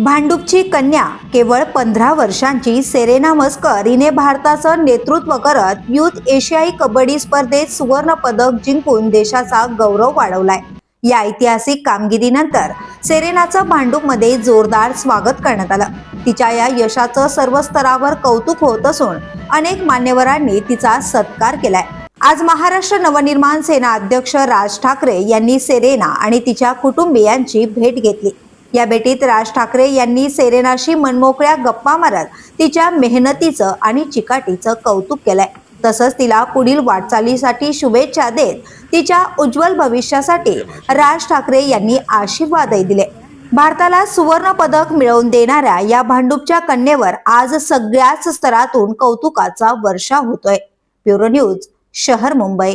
भांडूपची कन्या केवळ पंधरा वर्षांची सेरेना मस्कर हिने भारताचं नेतृत्व करत युथ एशियाई कबड्डी स्पर्धेत सुवर्ण पदक जिंकून देशाचा गौरव वाढवलाय. या ऐतिहासिक कामगिरीनंतर सेरेनाचं भांडूपमध्ये जोरदार स्वागत करण्यात आलं. तिच्या या यशाचं सर्व स्तरावर कौतुक होत असून अनेक मान्यवरांनी तिचा सत्कार केलाय. आज महाराष्ट्र नवनिर्माण सेना अध्यक्ष राज ठाकरे यांनी सेरेना आणि तिच्या कुटुंबियांची भेट घेतली. या भेटीत राज ठाकरे यांनी सेरेनाशी मनमोकळ्या गप्पा मारत तिच्या मेहनतीचं आणि चिकाटीचं कौतुक केलंय. तसंच तिला पुढील वाटचालीसाठी शुभेच्छा देत तिच्या उज्ज्वल भविष्यासाठी राज ठाकरे यांनी आशीर्वादही दिले. भारताला सुवर्ण पदक मिळवून देणाऱ्या या भांडूपच्या कन्येवर आज सगळ्याच स्तरातून कौतुकाचा वर्षा होतोय. ब्युरो न्यूज शहर मुंबई.